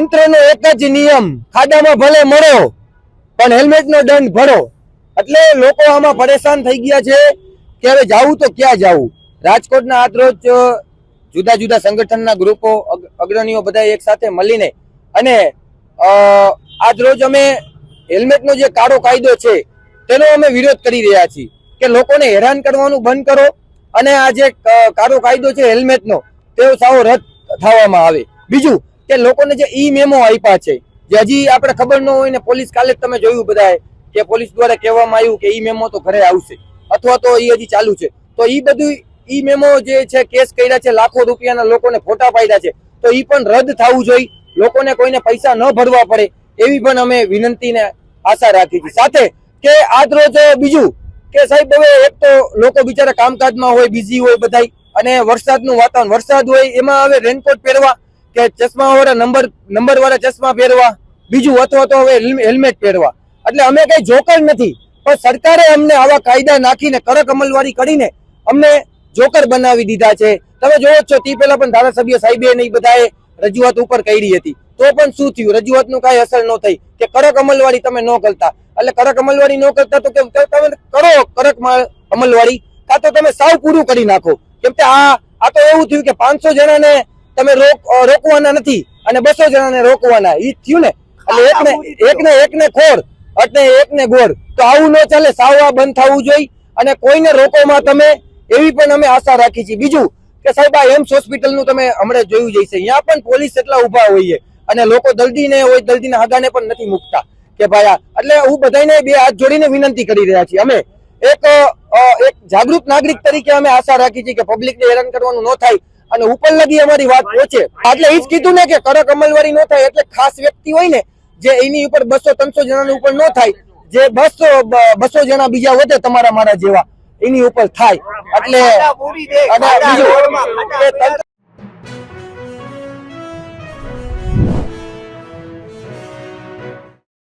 તંત્રનો એક જ નિયમ, ખાડામાં ભલે મળો પણ હેલ્મેટનો દંડ ભરો. એટલે લોકો આમાં પરેશાન થઈ ગયા છે કે હવે જાવું તો ક્યાં જાવું? રાજકોટના આજ રોજ જુદા જુદા સંગઠનના ગ્રુપો અગ્રણીઓ બધા એક સાથે મળીને અને આજ રોજ અમે હેલ્મેટનો જે કાળો કાયદો છે, તેનો અમે વિરોધ કરી રહ્યા છીએ કે લોકોને હેરાન કરવાનું બંધ કરો અને આ જે કાળો કાયદો છે હેલ્મેટનો, તેઓ સાવ રદ થવામાં આવે. બીજું કે લોકોને જે ઈ મેમો આપ્યા છે, જે હજી આપણે ખબર ન હોય ને પોલીસ કાલે તમે જોયું બધાએ કે પોલીસ દ્વારા કહેવામાં આવ્યું કે ઈ મેમો તો ઘરે આવશે. અથવા તો ઈ હજી ચાલુ છે. તો ઈ બધું ઈ મેમો જે છે, કેસ કર્યા છે, લાખો રૂપિયાના લોકોને ફોટા પાડ્યા છે, તો ઈ પણ રદ થવું જોઈએ લોકોને કોઈને પૈસા ન ભરવા પડે, એવી પણ અમે વિનંતી ને આશા રાખી હતી સાથે કે આજ રોજ બીજું કે સાહેબ, હવે એક તો લોકો બિચારા કામકાજમાં હોય, બિઝી હોય બધાય, અને વરસાદનું વાતાવરણ, વરસાદ હોય, એમાં હવે રેનકોટ પહેરવા કે ચશ્મા વાળા નંબર નંબર વાળા ચશ્મા પહેરવા, બીજું અથવા તો હવે હેલ્મેટ પહેરવા. એટલે અમે કઈ જોકર નથી. પણ સરકારે અમને આવા કાયદા નાખીને, કડક અમલવારી કરીને અમને જોકર બનાવી દીધા છે. તમે જોવો છો, તે પહેલા પણ ધારાસભ્ય સાહેબે નહીં બધાએ રજૂઆત ઉપર કરી હતી. તો પણ શું થયું? રજૂઆતનું કાંઈ અસર ન થઈ. કે કડક અમલવારી તમે ન કરતા. એટલે કડક અમલવારી ન કરતા તો કેમ? તમે કરો કડક અમલવારી. કાં તો તમે સાવ પૂરું કરી નાખો. કેમ કે આ આ તો એવું થયું કે પાંચસો જણાને તમે રોક રોકવાના નથી અને બસો જણાને રોકવાના. ઈ થયું ને? એટલે એકને એકને એકને ખોર એટલે એકને ગોળ તો આવું ન ચાલે સાવ આ બંધ થવું જોઈએ. અને કોઈને રોકોમાં તમે એવી પણ અમે આશા રાખી છે બીજું કે સાહેબ આ એમ્સ હોસ્પિટલનું તમે હમણાં જોયું જઈશે અહીંયા પણ પોલીસ એટલા ઊભા હોઈએ. અને લોકો દર્દીને હોય દર્દીના હગાને પણ નથી મૂકતા. કે ભાઈ આ એટલે હું બધાને બે હાથ જોડીને વિનંતી કરી રહ્યા છીએ. અમે એક એક જાગૃત નાગરિક તરીકે અમે આશા રાખી છીએ કે પબ્લિકને હેરાન કરવાનું ન થાય. અને ઉપર લગી અમારી વાત પહોંચે એટલે એ જ કીધું ને કે કડક અમલવારી ન થાય એટલે ખાસ વ્યક્તિ હોય ને જે એની ઉપર બસો ત્રણસો જણાની ઉપર ન થાય જે બસો બસો જણા બીજા વધે તમારા મારા જેવા એની ઉપર થાય એટલે